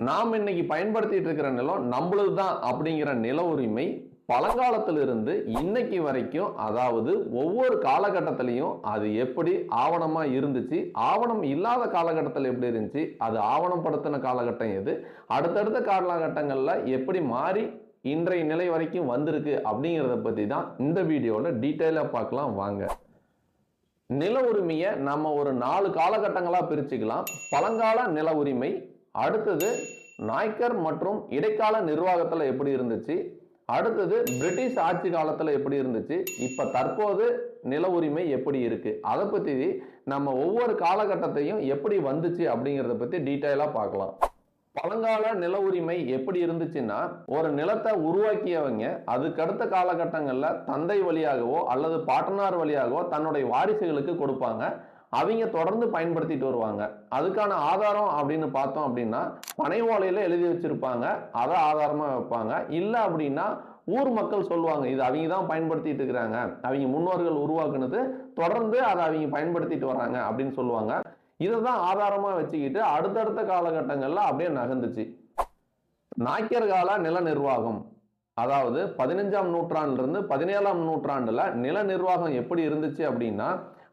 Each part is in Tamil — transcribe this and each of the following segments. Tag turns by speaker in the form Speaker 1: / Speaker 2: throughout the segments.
Speaker 1: நாம் இன்னைக்கு பயன்படுத்திட்டு இருக்கிற நிலம் நம்மளது தான் அப்படிங்கிற நில உரிமை பழங்காலத்திலிருந்து இன்னைக்கு வரைக்கும் அதாவது ஒவ்வொரு காலகட்டத்திலையும் அது எப்படி ஆவணமா இருந்துச்சு ஆவணம் இல்லாத காலகட்டத்தில் எப்படி இருந்துச்சு அது ஆவணப்படுத்தின காலகட்டம் எது அடுத்தடுத்த காலகட்டங்களில் எப்படி மாறி இன்றைய நிலை வரைக்கும் வந்திருக்கு அப்படிங்கிறத பற்றி தான் இந்த வீடியோவில் டீட்டெயிலாக பார்க்கலாம் வாங்க. நில உரிமையை நம்ம ஒரு நாலு காலகட்டங்களாக பிரிச்சுக்கலாம். பழங்கால நில உரிமை அடுத்தது நாய்க்கர் மற்றும் இடைக்கால நிர்வாகத்தில் எப்படி இருந்துச்சு? அடுத்தது பிரிட்டிஷ் ஆட்சி காலத்தில் எப்படி இருந்துச்சு? இப்போ தற்போது நில உரிமை எப்படி இருக்குது அதை பற்றி நம்ம ஒவ்வொரு காலகட்டத்தையும் எப்படி வந்துச்சு அப்படிங்கிறத பற்றி டீட்டெயிலாக பார்க்கலாம். பழங்கால நில உரிமை எப்படி இருந்துச்சுன்னா ஒரு நிலத்தை உருவாக்கியவங்க அதுக்கடுத்த காலகட்டங்களில் தந்தை வழியாகவோ அல்லது பாட்டனார் வழியாகவோ தன்னுடைய வாரிசுகளுக்கு கொடுப்பாங்க. அவங்க தொடர்ந்து பயன்படுத்திட்டு வருவாங்க. அதுக்கான ஆதாரம் அப்படின்னு பார்த்தோம் அப்படின்னா பனை ஓலையில் எழுதி வச்சிருப்பாங்க. அதை ஆதாரமாக வைப்பாங்க. இல்லை அப்படின்னா ஊர் மக்கள் சொல்லுவாங்க இது அவங்க தான் பயன்படுத்திட்டு இருக்கிறாங்க. அவங்க முன்னோர்கள் உருவாக்குனது தொடர்ந்து அதை அவங்க பயன்படுத்திட்டு வராங்க அப்படின்னு சொல்லுவாங்க. இதை தான் ஆதாரமாக வச்சுக்கிட்டு அடுத்தடுத்த காலகட்டங்களில் அப்படியே நகர்ந்துச்சு. நாக்கியர் கால நில நிர்வாகம் அதாவது பதினஞ்சாம் நூற்றாண்டிலிருந்து பதினேழாம் நூற்றாண்டில் நில நிர்வாகம் எப்படி இருந்துச்சு அப்படின்னா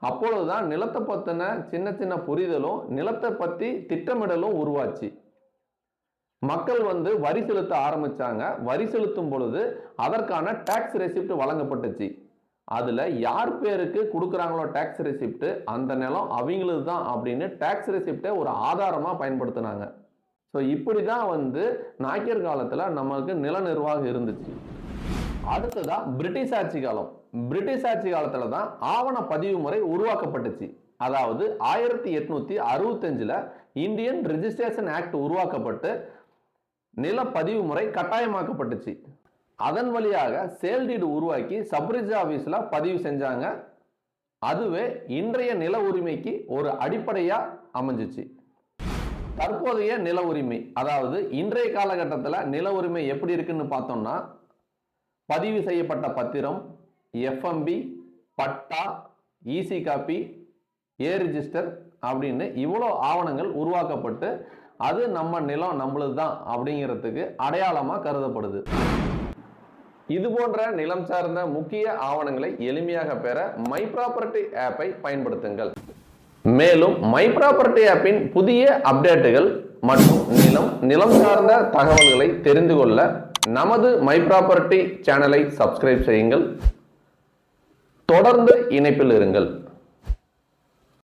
Speaker 1: அப்பொழுதுதான் நிலத்தை பற்றின சின்ன சின்ன புரிதலும் நிலத்தை பற்றி திட்டமிடலும் உருவாச்சு. மக்கள் வந்து வரி செலுத்த ஆரம்பித்தாங்க வரி செலுத்தும் பொழுது அதற்கான டேக்ஸ் ரெசிப்ட் வழங்கப்பட்டுச்சு. அதில் யார் பேருக்கு கொடுக்குறாங்களோ டேக்ஸ் ரெசிப்ட் அந்த நிலம் அவங்களது தான் அப்படின்னு டேக்ஸ் ரெசிப்டை ஒரு ஆதாரமாக பயன்படுத்தினாங்க. ஸோ இப்படி தான் வந்து நாய்க்கர் காலத்தில் நமக்கு நில நிர்வாகம் இருந்துச்சு. அடுத்ததா பிரிட்டிஷ் ஆட்சி காலம். பிரிட்டிஷ் ஆட்சி காலத்தில் தான் ஆவண பதிவு முறை உருவாக்கப்பட்டுச்சு. அதாவது ஆயிரத்தி எட்நூத்தி அறுபத்தஞ்சில் இந்தியன் ரிஜிஸ்ட்ரேஷன் ஆக்ட் உருவாக்கப்பட்டு நில பதிவு முறை கட்டாயமாக்கப்பட்டுச்சு. அதன் வழியாக சேல்டீடு உருவாக்கி சப்ரிஜ் ஆஃபீஸில் பதிவு செஞ்சாங்க. அதுவே இன்றைய நில உரிமைக்கு ஒரு அடிப்படையாக அமைஞ்சிச்சு. தற்போதைய நில உரிமை அதாவது இன்றைய காலகட்டத்தில் நில உரிமை எப்படி இருக்குன்னு பார்த்தோம்னா பதிவு செய்யப்பட்ட பத்திரம் FMB patta EC copy A register அப்படின்னு இவ்வளோ ஆவணங்கள் உருவாக்கப்பட்டு அது நம்ம நிலம் நம்மளது தான் அப்படிங்கிறதுக்கு அடையாளமாக கருதப்படுது. இது போன்ற நிலம் சார்ந்த முக்கிய ஆவணங்களை எளிமையாக பெற மை ப்ராப்பர்ட்டி ஆப்பை பயன்படுத்துங்கள். மேலும் மை ப்ராப்பர்ட்டி ஆப்பின் புதிய அப்டேட்டுகள் மற்றும் நிலம் நிலம் சார்ந்த தகவல்களை தெரிந்து கொள்ள நமது மை ப்ராப்பர்ட்டி சேனலை சப்ஸ்கிரைப் செய்யுங்கள். தொடர்ந்து இணைப்பில் இருங்கள்.